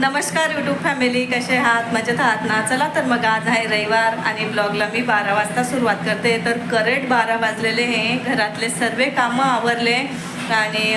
नमस्कार YouTube family कसे आहात? मजेत आहात ना? चला तर मग आज आहे रविवार आणि ब्लॉगला मी बारा वाजता सुरुवात करते. तर करेक्ट बारा वाजलेले हे घरातले सर्व कामं आवरले आणि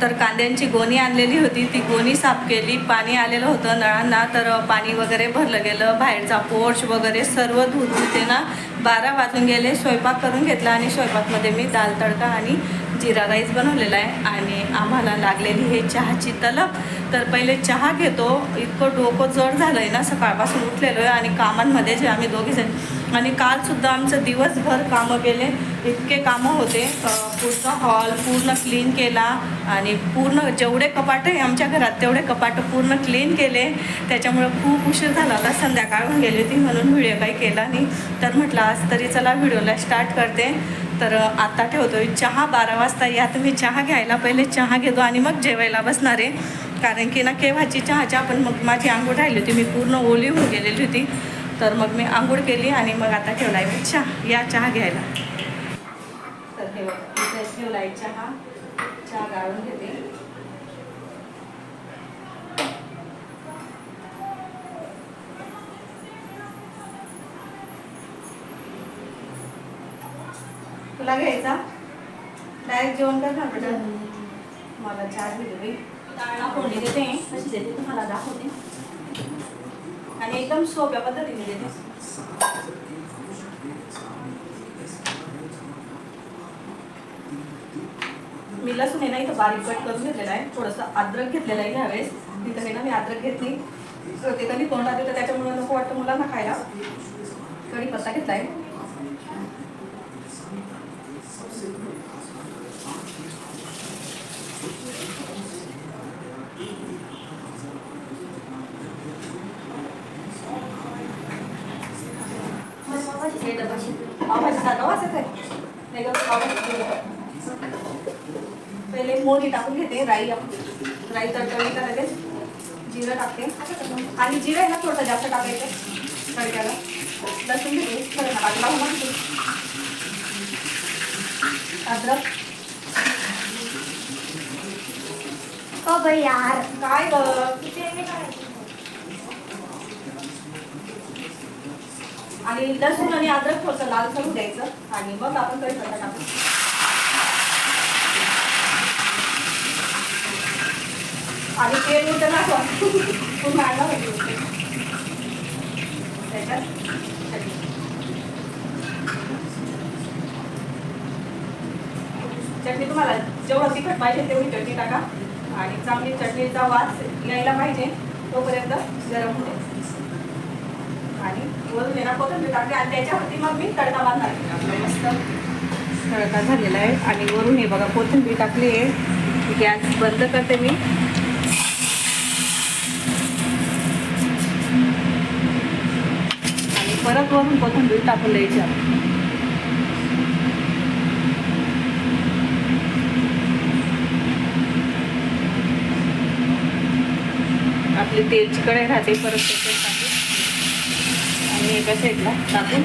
तर कांद्यांची गोणी आणलेली होती. ती गोणी साफ केली. पाणी आलेलं होतं नळांना. तर पाणी वगैरे भरलं गेलं. बाहेरचा पोर्च वगैरे सर्व धुत धुते ना बारा वाजून गेले. स्वयंपाक करून घेतला आणि स्वयंपाकमध्ये मी दाल तडका आणि जिरा राईस बनवलेला आहे. आणि आम्हाला लागलेली हे चहाची तलब. तर पहिले चहा घेतो. इतकं डोकं जड झालं आहे ना सकाळपासून उठलेलो आहे आणि कामांमध्ये जे आम्ही दोघीजण आणि कालसुद्धा आमचं दिवसभर कामं गेले इतके कामं होते. पूर्ण हॉल पूर्ण क्लीन केला आणि पूर्ण जेवढे कपाट आहे आमच्या घरात तेवढे कपाट पूर्ण क्लीन केले. त्याच्यामुळे खूप उशीर झाला होता. संध्याकाळ होऊन गेली होती म्हणून व्हिडिओ काही केला नाही. तर म्हटलं आज तरी चला व्हिडिओला स्टार्ट करते. तर आत्ता आता ठेवतो चहा बारा वाजता या. तुम्ही चहा घ्यायला पहिले चहा घेतो आणि मग जेवायला बसणार आहे. कारण की ना केव्हाची चहाच्या पण मग माझी आंघोळ राहिली होती. मी पूर्ण ओली होऊन गेलेली होती. तर मग मी आंघोळ केली आणि मग आता ठेवला आहे मी चहा या चहा घ्यायला. तर हे बघा, ठेवला आहे चहा चहा गाळून घेते. तुला घ्यायचा? डायरेक्ट जेवण कर ना बेटा. मला चहा घेते कशी देते तुम्हाला दाखवते. आणि एकदम सोप्या पद्धतीने देते. मी लसूण आहे ना इथं बारीक कट करून घेतलेला आहे. थोडंसं अद्रक घेतलेलं आहे ह्यावेळेस. तिथं आहे ना मी अद्रक घेतली ते कधी तोंडात येतं त्याच्यामुळे नको वाटतं मुलांना खायला. कढीपत्ता घेतला आहे आहे नाही गं, पावभाजी पहिले मोहरी टाकून घेते राई आप- राई तडतडली का लगेच जिरं टाकते आणि जिरं आहे ना थोडं जास्त टाकायचं तडक्याला लसूण घेते थोडं ना बाजूला होणार. अद्रक यार. काय आणि लसूण आणि अद्रक थोडंसं लाल करून द्यायचं. आणि मग आपण कढीपत्ता टाकू. आणि तेल उठं टाकू पुन्हा आणला पाहिजे त्याच्यात चटणी. चटणी तुम्हाला जेवढं तिखट पाहिजे तेवढी चटणी टाका. आणि चांगली चटणीचा वास यायला पाहिजे तोपर्यंत गरम होते आणि वरून येणार ना टाकली आणि त्याच्यावरती मग मी तडका बांधणार मस्त. तडका झालेला आहे. आणि वरून हे बघा कोथिंबीर टाकली आहे. गॅस बंद करते मी. आणि परत वरून कोथिंबीर टाकून द्यायची आपण. आपली तेलची कढई राहते परत त्याच्यात एका साईडला टाकून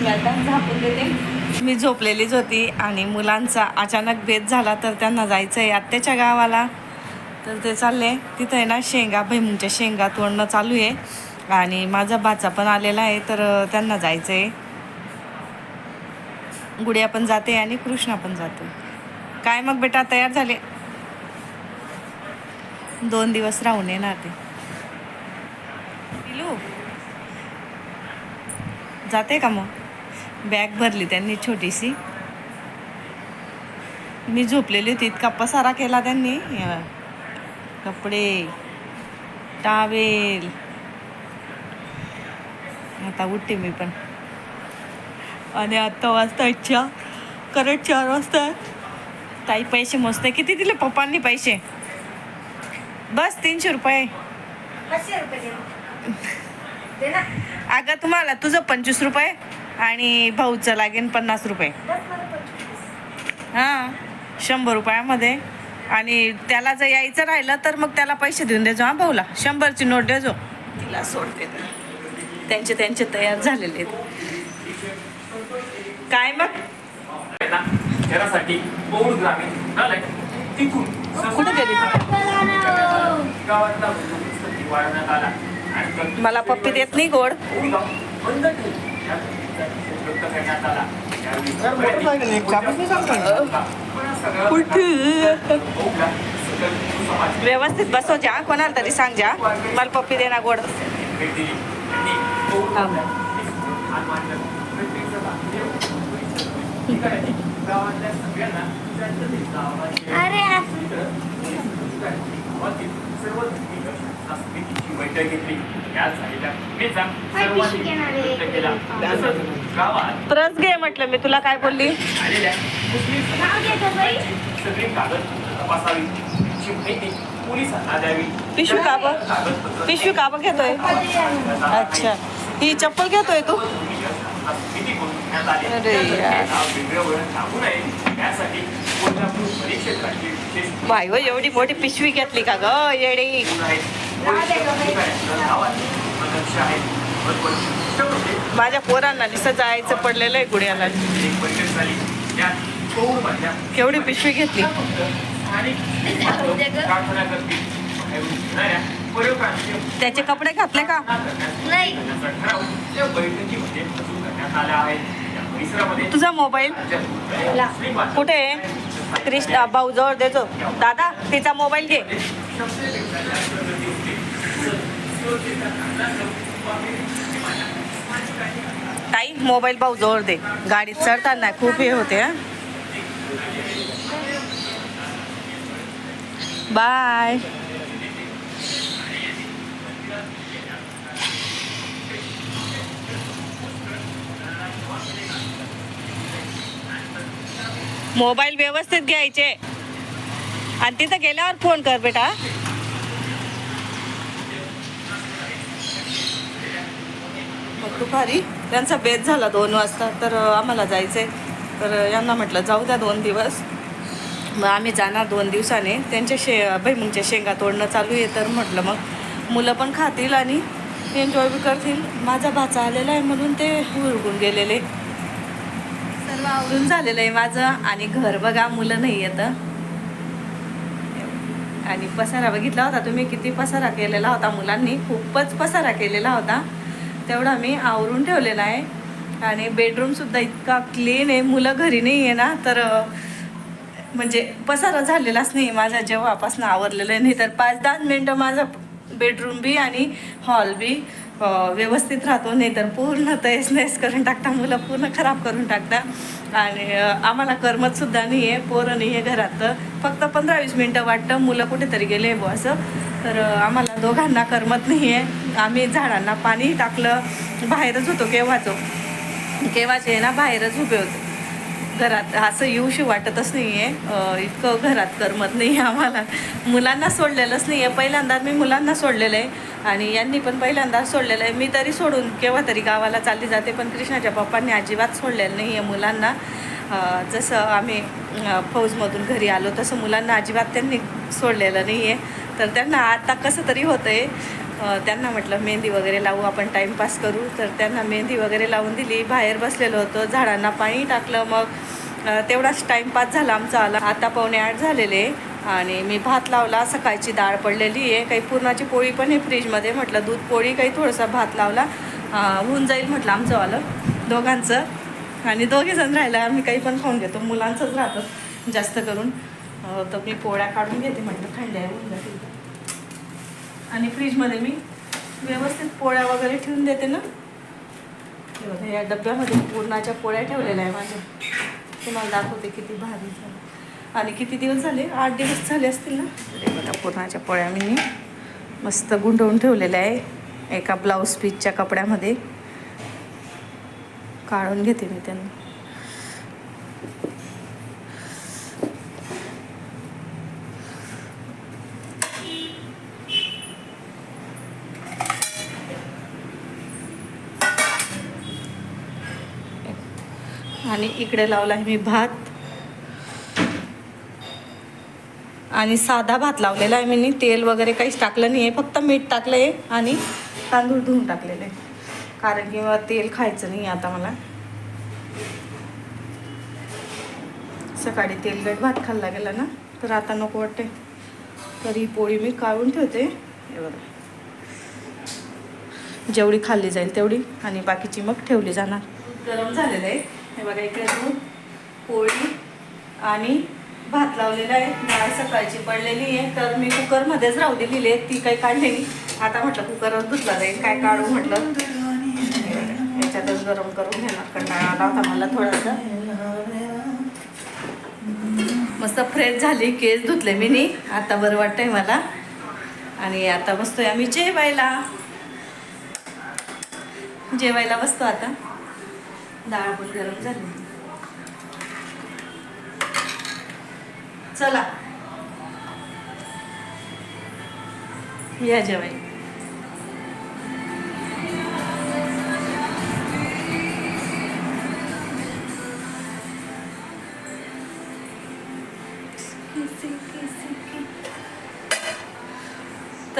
मी आता झाकून देते. मी झोपलेलीच होती आणि मुलांचा अचानक भेद झाला तर त्यांना जायचं आहे आत्याच्या गावाला. तर ते चालले. तिथं आहे ना शेंगा भैमुंगच्या शेंगा तोडणं चालू आहे. आणि माझा भाचा पण आलेला आहे तर त्यांना जायचं आहे गुडिया पण जाते आणि कृष्णा पण जाते. काय मग बेटा तयार झाले? दोन दिवस राहून येणार ते. पिलू? जाते का मग? बॅग भरली त्यांनी छोटीशी. मी झोपलेली होती इतका पसारा केला त्यांनी. कपडे टावेल आता उठते मी पण. आणि आत्ता वाजता इच्छा करंट चार वाजता. ताई पैसे मोजते. किती दिले पप्पांनी पैसे? बस तीनशे रुपये. अगं तुम्हाला तुझं पंचवीस रुपये आणि भाऊचं लागेल पन्नास रुपये. हां शंभर रुपयामध्ये. आणि त्याला जर यायचं राहिलं तर मग त्याला पैसे देऊन देजो हां भाऊला. शंभरची नोट देजो. तिला सोडते त्यांचे त्यांचे तयार झालेले आहेत. काय मग? कुठे गेली? मला पप्पी देत नाही गोड. व्यवस्थित बसव जा कोणाला तरी सांग जा. मला पप्पी देणार गोड. अरे बैठक घेतली. यात झालेल्या सर्वांनी व्यक्त केला. तसंच गावात तरच घे म्हटलं मी तुला काय बोलली? आलेल्या मुस्लिम. समाजाची सगळी कागद तपासावी. माहिती पोलिसांना द्यावी. पिशवी का? कागदपत्र पिशवी का घेतोय? अच्छा. ही चप्पल घेतोय तू? किती गुण घेण्यात आले. अरे त्याचं यार. नाव वेगळं वळण लागू नये. यासाठी कोल्हापूर परिक्षेत्राची विशेष बाई व एवढी मोठी पिशवी घेतली का ग? येडी. गुण आहेत माझ्या पोरांना नुसतं जायचं पडलेलं आहे गुड्याला केवढी पिशवी घेतली? त्याचे कपडे घातले का? तुझा मोबाईल? कुठे? आहे? कृष्णा भाऊ जवळ देतो. दादा तिचा मोबाईल घे. ताई मोबाईल भाऊ जोर दे. गाडीत चढताना खूप हे होते हा. बाय. मोबाईल व्यवस्थित घ्यायचे. आणि तिथं गेल्यावर फोन कर बेटा दुपारी. त्यांचा बेत झाला दोन वाजता तर आम्हाला जायचं आहे तर यांना म्हटलं जाऊ द्या दोन दिवस. मग आम्ही जाणार दोन दिवसाने. त्यांच्या शे भैमुंगच्या शेंगा तोडणं चालू आहे. तर म्हटलं मग मुलं पण खातील आणि एन्जॉय बी करतील. माझा भाचा आलेला आहे म्हणून ते हुरगून गेलेले. सर्व आवरून झालेलं आहे माझं. आणि घर बघा मुलं नाही येतं आणि पसारा बघितला होता तुम्ही किती पसारा केलेला होता मुलांनी. खूपच पसारा केलेला होता. तेवढा मी आवरून ठेवलेला आहे. आणि बेडरूमसुद्धा इतका क्लीन आहे. मुलं घरी नाही आहे ना तर म्हणजे पसारा झालेलाच नाही माझा जेव्हापासून आवरलेलं आहे. नाही तर पाच दहा मिनटं माझा बेडरूम बी आणि हॉल बी व्यवस्थित राहतो. नाही तर पूर्ण तयस नयस करून टाकता. मुलं पूर्ण खराब करून टाकता. आणि आम्हाला करमतसुद्धा नाही आहे पोरं नाही आहे घरात. तर फक्त पंधरा वीस मिनटं वाटतं. मुलं कुठेतरी गेले बुवा असं. तर आम्हाला दोघांना करमत नाही आहे आम्ही झाडांना पाणी टाकलं बाहेरच होतो केव्हाचो. केव्हाचे आहे ना बाहेरच उभे होते. घरात असं येऊशी वाटतच नाही आहे इतकं घरात करमत नाही आहे आम्हाला. मुलांना सोडलेलंच नाही आहे पहिल्यांदा मी मुलांना सोडलेलं आहे आणि यांनी पण पहिल्यांदा सोडलेलं आहे मी तरी सोडून केव्हा तरी गावाला चालली जाते पण कृष्णाच्या पप्पांनी अजिबात सोडलेलं नाही आहे मुलांना जसं आम्ही फौजमधून घरी आलो तसं मुलांना अजिबात त्यांनी सोडलेलं नाही आहे तर त्यांना आता कसं तरी होतं आहे त्यांना म्हटलं मेहंदी वगैरे लावू आपण टाईमपास करू. तर त्यांना मेहंदी वगैरे लावून दिली. बाहेर बसलेलो होतो झाडांना पाणी टाकलं मग तेवढाच टाईमपास झाला आमचा आला. आता पावणे आठ झालेले आणि मी भात लावला सकाळची डाळ पडलेली आहे. काही पुरणाची पोळी पण आहे फ्रीजमध्ये. म्हटलं दूध पोळी काही थोडासा भात लावला. होऊन जाईल म्हटलं आमचं आलं दोघांचं. आणि दोघेजण राहिलं आम्ही काही पण खाऊन घेतो. मुलांचंच राहतं जास्त करून. तर मी पोळ्या काढून घेते म्हटलं थंड्या होऊन जाते आणि फ्रीजमध्ये मी व्यवस्थित पोळ्या वगैरे ठेवून देते ना. हे बघा या डब्यामध्ये पूर्णाच्या पोळ्या ठेवलेल्या आहे माझ्या. तुम्हाला दाखवते किती भारी झालं. आणि किती दिवस झाले? आठ दिवस झाले असतील ना? हे बघा पूर्णाच्या पोळ्या मी मस्त गुंडवून ठेवलेल्या आहे. एका ब्लाऊज पीसच्या कपड्यामध्ये. काढून घेते मी त्यांना. आणि इकडे लावला आहे मी भात. आणि साधा भात लावलेला आहे मी तेल वगैरे काहीच टाकलं नाही आहे फक्त मीठ टाकलं आहे आणि तांदूळ धुवून टाकलेले. आहे कारण की मला तेल खायचं नाही आता मला. सकाळी तेलगट भात खाल्ला गेला ना तर आता नको वाटते. तर ही पोळी मी काढून ठेवते. हे बघा. जेवढी खाल्ली जाईल तेवढी आणि बाकीची मग ठेवली जाणार. गरम झालेलं आहे. हे बघा इकडे दूध पोळी आणि भात लावलेला आहे. डाळ सकाळची पडलेली आहे. तर मी कुकरमध्येच राहू दिलेली आहे ती काही काढली नाही. आता म्हटलं कुकरवर धुतला जाईल. काय काढू म्हटलं? याच्यातच गरम करून घेणार. कंटाळा आला होता मला थोडासा. मस्त फ्रेश झाली. केस धुतले मी नी आता बरं वाटतंय मला. आणि आता बसतोय आम्ही जेवायला. जेवायला बसतो आता. डाळ पण गरम झाली. चला. या जेवायला.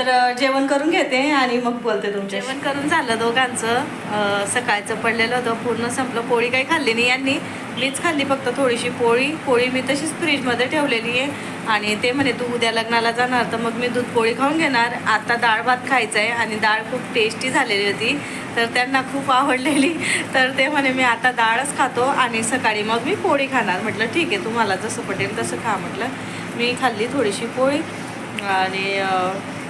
तर जेवण करून घेते आणि मग बोलते तुमच्या जेवण करून झालं दोघांचं. सकाळचं पडलेलं होतं पूर्ण संपलं. पोळी काही खाल्ली नाही यांनी. मीच खाल्ली फक्त थोडीशी पोळी. पोळी मी तशीच फ्रीजमध्ये ठेवलेली आहे. आणि ते म्हणे तू उद्या लग्नाला जाणार तर मग मी दूध पोळी खाऊन घेणार. आता डाळ भात खायचं आहे आणि डाळ खूप टेस्टी झालेली होती. तर त्यांना खूप आवडलेली. तर ते म्हणे मी आता डाळच खातो आणि सकाळी मग मी पोळी खाणार. म्हटलं ठीक आहे तुम्हाला जसं पटेल तसं खा. म्हटलं मी खाल्ली थोडीशी पोळी आणि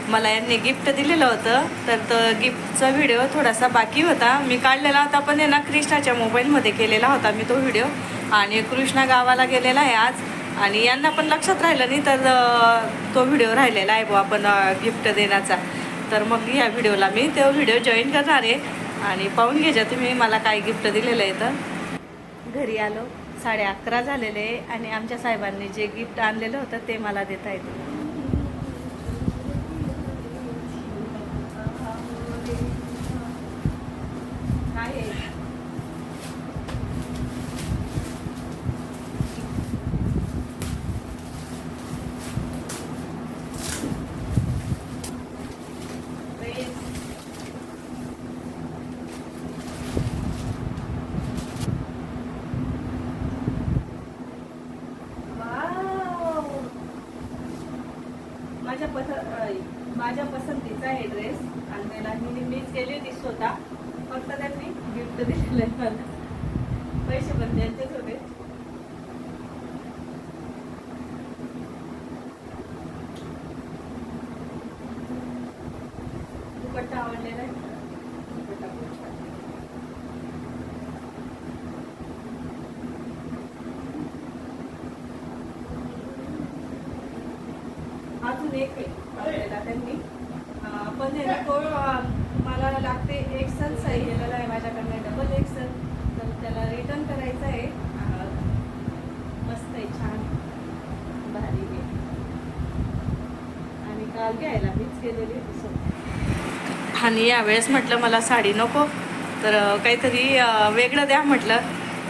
मला यांनी गिफ्ट दिलेलं होतं. तर तो गिफ्टचा व्हिडिओ थोडासा बाकी होता. मी काढलेला होता पण आहे ना कृष्णाच्या मोबाईलमध्ये केलेला होता मी तो व्हिडिओ आणि कृष्णा गावाला गेलेला आहे आज. आणि यांना पण लक्षात राहिलं नाही तर तो व्हिडिओ राहिलेला आहे बुवा आपण गिफ्ट देण्याचा. तर मग या व्हिडिओला मी तो व्हिडिओ जॉईन करणार आहे. आणि पाहून घ्यायच्या तुम्ही मला काय गिफ्ट दिलेलं आहे तर. घरी आलो. साडे अकरा झालेले आणि आमच्या साहेबांनी जे गिफ्ट आणलेलं होतं ते मला देता येतं काय आहे? Please. Wow. माझ्या पस अ, माझ्या पसंतीचा आहे ड्रेस आणलेला मी मीच गेली होता. फक्त त्यांनी गिफ्ट दिलेलं मला. पैसे पण त्यांचेच होते. दुपट्टा आवडलेला आहे. दुपट्टा खूप छान अजून एक आहे त्यांनी. पण ना तो अं, मला लागते एक्सल साईज गेलेला आहे माझ्याकडनं डबल एक्सल तर त्याला रिटर्न करायचं आहे अं, मस्त आहे छान भारी आहे आणि काल घ्यायला. मीच गेलेली आणि यावेळेस म्हटलं मला साडी नको. तर काहीतरी वेगळं द्या म्हटलं.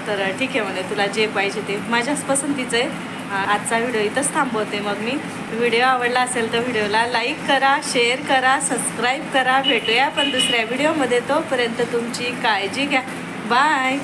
तर ठीक आहे म्हणे तुला जे पाहिजे ते. माझ्याच पसंतीचं आहे आजचा व्हिडिओ इथंच थांबवते मग मी. व्हिडिओ आवडला असेल तर व्हिडिओला लाईक करा शेअर करा सबस्क्राईब करा. भेटूया पण दुसऱ्या व्हिडिओमध्ये. तोपर्यंत तुमची काळजी घ्या. बाय.